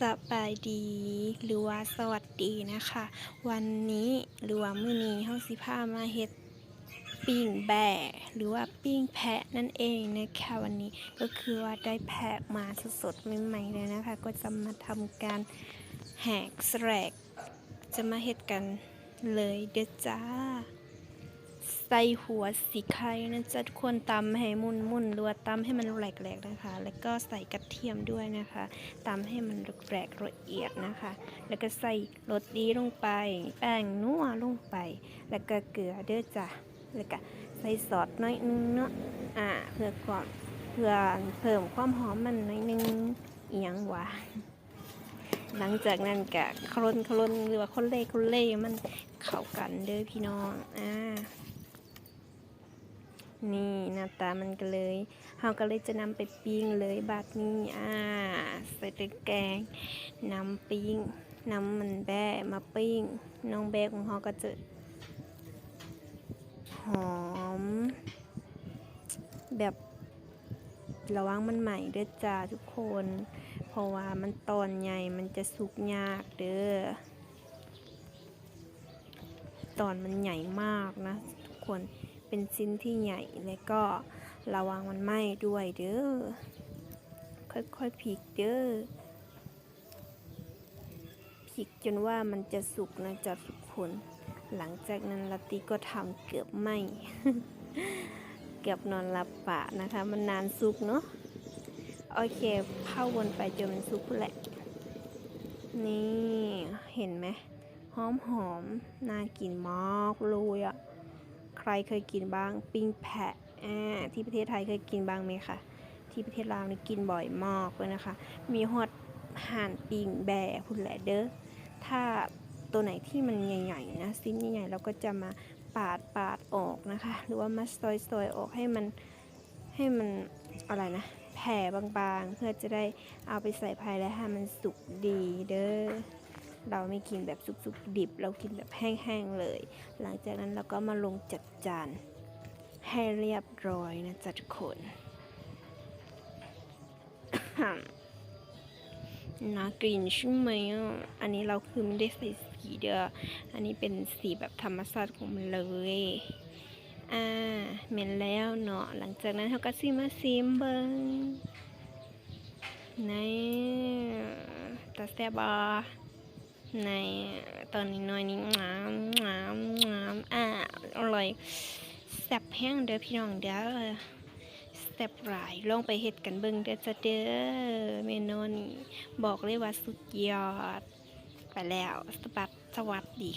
สบายดีหรือว่าสวัสดีนะคะ วันนี้หรือว่ามื้อนี้เฮาสิพามาเฮ็ดปิ้งแบะหรือว่าปิ้งแพะนั่นเองนะคะวันนี้ก็คือว่าได้แพะมาสดๆใหม่ๆเลยนะคะ ก็จะมาทำการแหกแสรกจะมาเฮ็ดกันเลยเด้อจ้า ใส่หัวสีไข่นะจ๊ะทุกคนตำให้มุนมุนๆรือว่าตำให้มันแหลกๆนะคะ แล้วก็ใส่กระเทียมด้วยนะคะตำให้มันแหลกละเอียดนะคะ แล้วก็ใส่รสดีลงไป แป้งนัวลงไป แล้วก็เกลือเด้อจ้ะแล้วก็ใส่ซอสน้อยนึงเนาะอ่าเพื่อความเพื่อเพิ่มความหอมมันน้อยนึงเอียงหวะหลังจากนั้นก็คลนคลนหรือว่าคนเล่คนเล่มันเข้ากันเด้อพี่น้องอ่า นี่หน้าตามันก็เลยเฮาก็เลยจะนำไปปิ้งเลยบาดนี้อ่าใส่ตะแกรงนำปิ้งนำมันแบะมาปิ้ง น้องแบะของเฮาก็จะหอม แบบระวังมันใหม่เด้อจ้าทุกคน เพราะว่ามันตอนใหญ่มันจะสุกยากเด้อตอนมันใหญ่มากนะทุกคน เป็นชิ้นที่ใหญ่และก็ระวังมันไหม้ด้วยเด้อ ค่อยๆพลิกเด้อพลิกจนว่ามันจะสุกนะจ๊ะทุกคนหลังจากนั้นลาติก็ทำเกือบไหม้เกือบนอนหลับปะนะคะ มันนานสุกเนาะโอเคเข้าวนไปจนมันสุกแหละ นี่เห็นไหมหอมหอมๆน่ากินมากเลยอะ รเคยกินบ้าง ปิ้งแพะอ่าที่ประเทศไทยเคยกินบ้างไหมคะที่ประเทศลาวนี่กินบ่อยมากเลยนะคะ มีฮอดห่านปิ้งแบะคุณแหละเด้อถ้าตัวไหนที่มันใหญ่ๆนะชิ้นใหญ่ๆเราก็จะมาปาดปาดออกนะคะ หรือว่ามาซอยๆออกให้มันให้มันอะไรนะแผ่บางๆ เพื่อจะได้เอาไปใส่ภายและให้มันสุกดีเด้อ เราไม่กินแบบสุกๆดิบ เรากินแบบแห้งๆเลย หลังจากนั้นเราก็มาลงจัดจานให้เรียบร้อยนะจ๊ะทุกคนน่ากลิ่นใช่ไหมอันนี้เราคือไม่ได้ใส่สีเด้ออันนี้เป็นสีแบบธรรมชาติของมันเลย อ่าเหม็นแล้วเนาะ หลังจากนั้นเขาก็ซิมาซิมเบิงในตาแซบบอ ในตอนนี้น้อยนี้งามงามงามอ่าอร่อยแซ่บแห้งเด้อพี่น้องเด้อแซ่บหลายลองไปเห็ดกันเบิ่งเด้อจ้ะเด้อเมนูนี้บอกเลยว่าสุดยอด ไปแล้วสบัดสวัสดี